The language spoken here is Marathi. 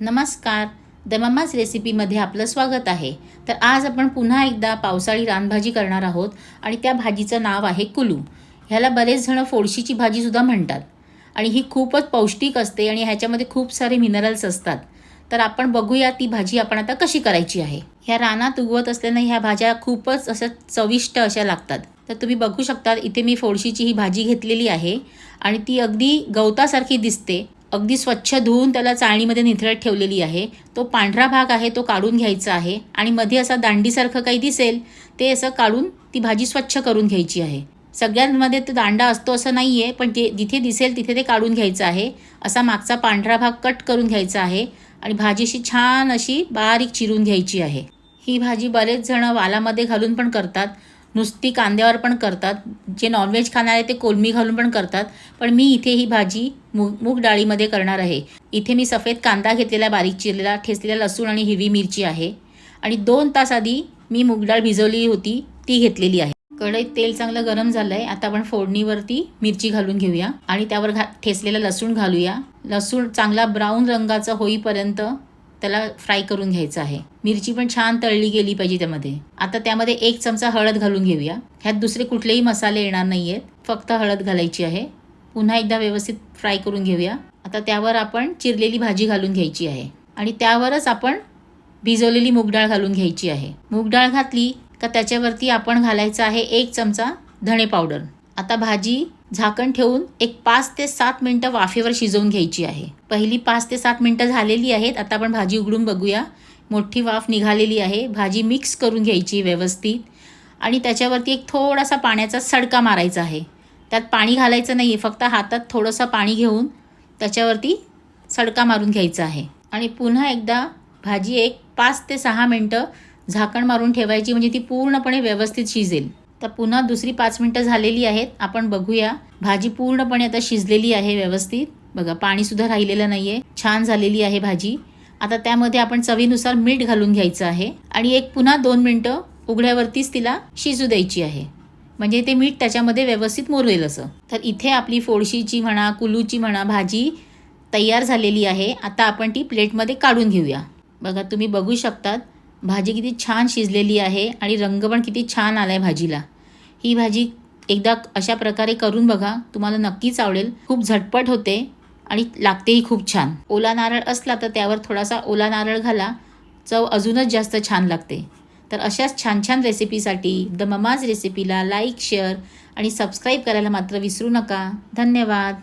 नमस्कार. द मम्माज रेसिपीमध्ये आपलं स्वागत आहे. तर आज आपण पुन्हा एकदा पावसाळी रानभाजी करणार आहोत आणि त्या भाजीचं नाव आहे कुलू. ह्याला बरेच जणं फोडशीची भाजीसुद्धा म्हणतात. आणि ही खूपच पौष्टिक असते आणि ह्याच्यामध्ये खूप सारे मिनरल्स असतात. तर आपण बघूया ती भाजी आपण आता कशी करायची आहे. ह्या रानात उगवत असल्यानं ह्या भाज्या खूपच अशा चविष्ट अशा लागतात. तर तुम्ही बघू शकता इथे मी फोडशीची ही भाजी घेतलेली आहे आणि ती अगदी गवतासारखी दिसते. अगदी स्वच्छ धुवून त्याला चाळणीमध्ये निथळत ठेवलेली आहे. तो पांढरा भाग आहे तो काढून घ्यायचा आहे आणि मध्ये असा दांडीसारखं काही दिसेल ते असं काढून ती भाजी स्वच्छ करून घ्यायची आहे. सगळ्यांमध्ये तो दांडा असतो असं नाही आहे पण जे जिथे दिसेल तिथे ते काढून घ्यायचं आहे. असा मागचा पांढरा भाग कट करून घ्यायचा आहे आणि भाजीशी छान अशी बारीक चिरून घ्यायची आहे. ही भाजी बरेच जण वालामध्ये घालून पण करतात. नुसती कांद्यावर पण करतात. जे नॉनव्हेज खाणारे ते कोलमी घालून पण करतात. पण मी इथे ही भाजी मूग मूग डाळीमध्ये करणार आहे. इथे मी सफेद कांदा घेतलेला बारीक चिरलेला ठेचलेला लसूण आणि हिरवी मिरची आहे. आणि दोन तास आधी मी मूग डाळ भिजवली होती ती घेतलेली आहे. कढईत तेल चांगलं गरम झालं आहे आता आपण फोडणीवरती मिरची घालून घेऊया. आणि त्यावर घा ठेचलेलं लसूण घालूया. लसूण चांगला ब्राऊन रंगाचा होईपर्यंत त्याला फ्राय करून घ्यायचं आहे. मिरची पण छान तळली गेली पाहिजे त्यामध्ये. आता त्यामध्ये एक चमचा हळद घालून घेऊया. ह्यात दुसरे कुठलेही मसाले येणार नाही आहेत फक्त हळद घालायची आहे. पुन्हा एकदा व्यवस्थित फ्राय करून घेऊया. आता त्यावर आपण चिरलेली भाजी घालून घ्यायची आहे. आणि त्यावरच आपण भिजवलेली मूगडाळ घालून घ्यायची आहे. मूगडाळ घातली का त्याच्यावरती आपण घालायचं आहे एक चमचा धणे पावडर. आता भाजी झाकण ठेवून एक पाच ते सात मिनटं वाफेवर शिजवून घ्यायची आहे. पहिली पाच ते सात मिनटं झालेली आहेत. आता आपण भाजी उघडून बघूया. मोठी वाफ निघालेली आहे. भाजी मिक्स करून घ्यायची व्यवस्थित. आणि त्याच्यावरती एक थोडासा पाण्याचा सडका मारायचा आहे. त्यात पाणी घालायचं नाही आहे फक्त हातात थोडंसं पाणी घेऊन त्याच्यावरती सडका मारून घ्यायचा आहे. आणि पुन्हा एकदा भाजी एक पाच ते सहा मिनटं झाकण मारून ठेवायची. म्हणजे ती पूर्णपणे व्यवस्थित शिजेल. तर पुन्हा दुसरी पाच मिनटं झालेली आहेत. आपण बघूया. भाजी पूर्णपणे आता शिजलेली आहे व्यवस्थित. बघा पाणीसुद्धा राहिलेलं नाही आहे छान झालेली आहे भाजी. आता त्यामध्ये आपण चवीनुसार मीठ घालून घ्यायचं आहे. आणि एक पुन्हा दोन मिनटं उघड्यावरतीच तिला शिजू द्यायची आहे. म्हणजे ते मीठ त्याच्यामध्ये व्यवस्थित मोरेल असं. तर इथे आपली फोडशीची म्हणा कुलूची म्हणा भाजी तयार झालेली आहे. आता आपण ती प्लेटमध्ये काढून घेऊया. बघा तुम्ही बघू शकतात. भाजी किती छान शिजलेली आहे आणि रंग पण किती छान आला आहे भाजीला. ही भाजी एकदा अशा प्रकारे करून बघा तुम्हाला नक्कीच आवडेल. खूप झटपट होते आणि लागतेही खूप छान. ओला नारळ असला तर त्यावर थोडासा ओला नारळ घाला. चव अजूनच जास्त छान लागते. तर अशाच छान छान रेसिपीसाठी द ममाज रेसिपीला लाईक शेअर आणि सबस्क्राईब करायला मात्र विसरू नका. धन्यवाद.